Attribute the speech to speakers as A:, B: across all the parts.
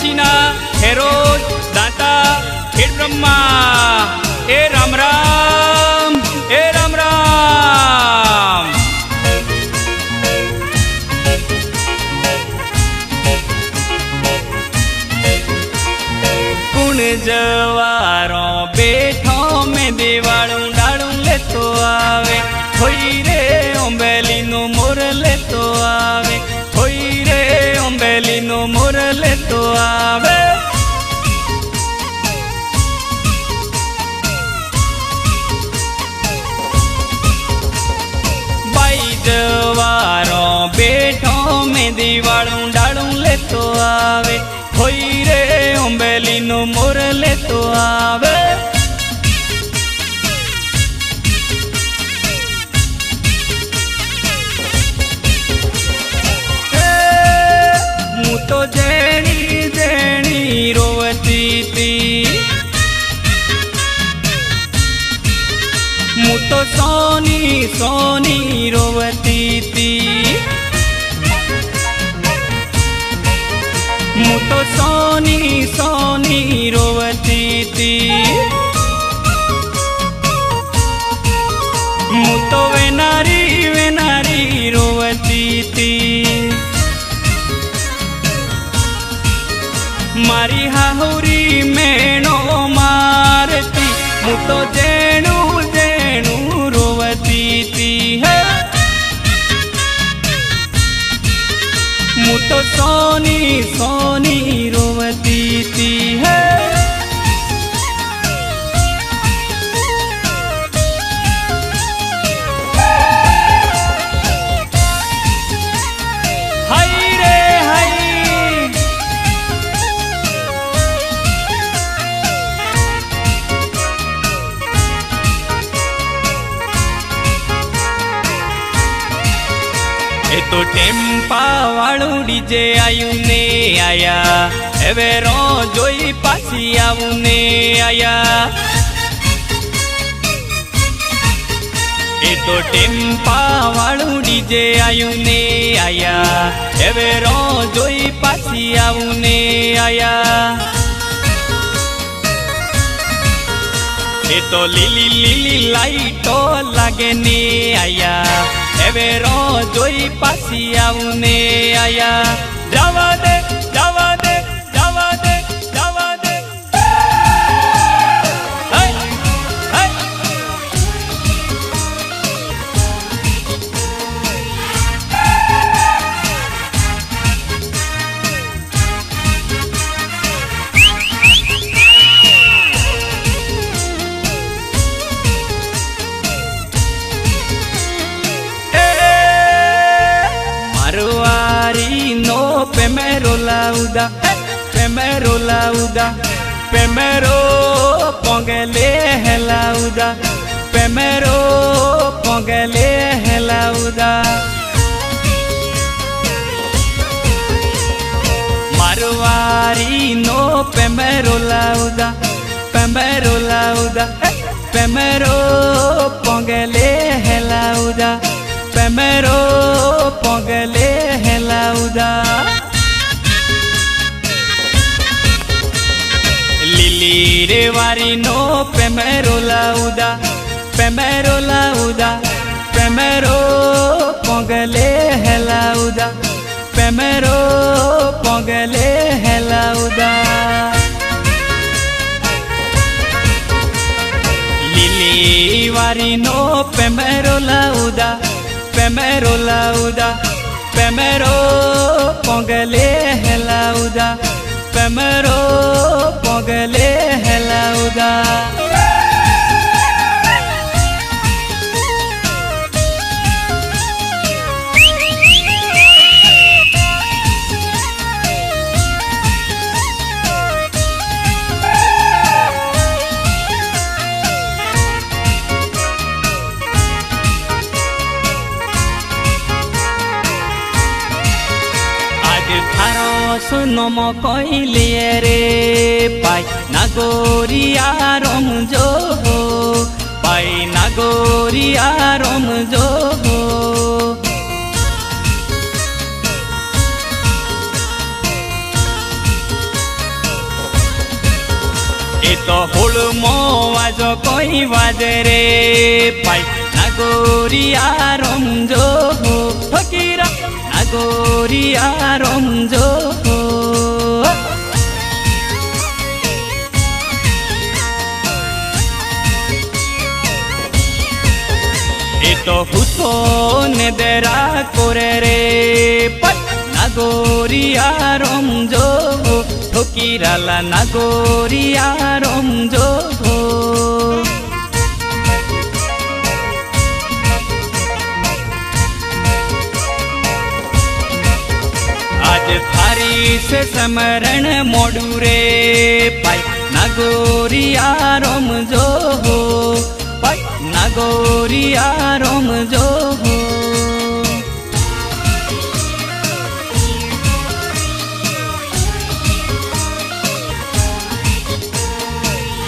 A: કાશીના Herod દાતા ખેડ બ્રહ્મા એ રામ રામ એ રામ રામ. કુણ જવારો બેઠો, મેં દેવાળું ડાળું લેતો આવે, હોય રે આવે. વારો બેઠો મેં દિવાળું ડાળું લેતો આવે. હોઈ રે ઓંબેલીનું મોર લેતો આવે. સોની રોવતી તી. હું તો સોની સોની રોવતી તી. હું તો વેનારી વેનારી રોવતી તી. મારી હાહુરી મેણો મારતી, હું તો જેણું તો સોની સોની રોવતી ટેમ્પા વાળું ડીજે આયું ને આયા. હવે રો જોઈ પાછી આવું ને આયા. એ તો ટેમ્પા વાળું ડીજે આયું ને આયા. હવે રો જોઈ પાછી આવું ને આયા. એ તો લીલી લીલી લાઈટો લાગે ને આયા. હવે રો જોઈ પાછી આવું ને આયા. Primero lauda, primero póngale lauda, primero póngale lauda. Maruari no primero lauda, primero lauda, primero póngale lauda, primero póngale lauda. લીલી રે વારી લાઉદા પેમેરો લાઉદા, પેમેરો પોંગલે હેલાઉદા પેમેરો પોંગલે હેલાઉદા લીલી વારી નો પેમેરો લાઉદા પેમેરો લાઉદા, પેમેરો પોંગલે હેલાઉદા પેમેરો hogar. নম কইলে রে পাই নাগরিয়ারম যোগ পাই নাগরিয়ারম যোগ এত হল মাজ কই বাজে রে পাই নাগরিয়ারম যোগ ফকিরা নাগরিয়ারম যোগ কোন দেরা করে রে। নাগরিয়া রমজো ঠকিরালা নাগরিয়া রমজো আজ ভারি সে সমরণ মডুরে পাই নাগরিয়া রমজো રે પાઈ નાગોરિયા રમજો પાઈ નાગોરિયા રમજો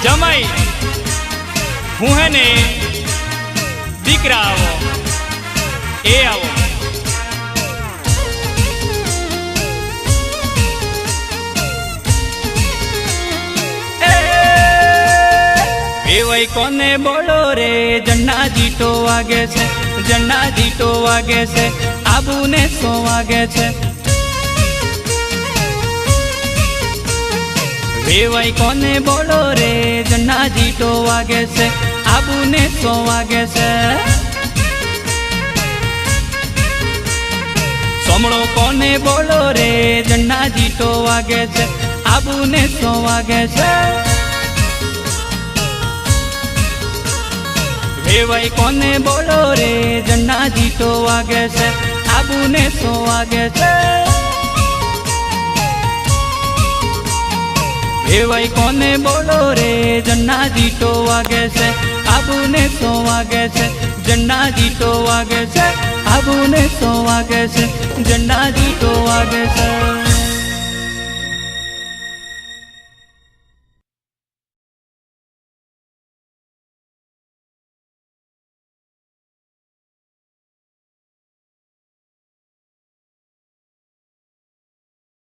A: જમાઈ હું હે ને દીકરા આવો એ આવો એવઈ કોને બોલો રે? જન્ના જીટો વાગે છે જન્ના જીટો વાગે છે, આબુને સો વાગે છે. વેવાઈ કોને બોલો રે? જન્ના જીટો વાગે છે, આબુને સો વાગે છે. સોમણો કોને બોલો રે? જન્ના જીટો વાગે છે, આબુને સો વાગે છે. વેવાઈ કોને બોલો રે? જન્ના જીતો વાગે છે, આબુને સો વાગે છે. વેવાઈ કોને બોલો રે? જન્ના જીતો વાગે છે, આબુને સો વાગે છે જન્ના જીતો વાગે છે, આબુને સો વાગે છે જન્ના જીતો વાગે છે.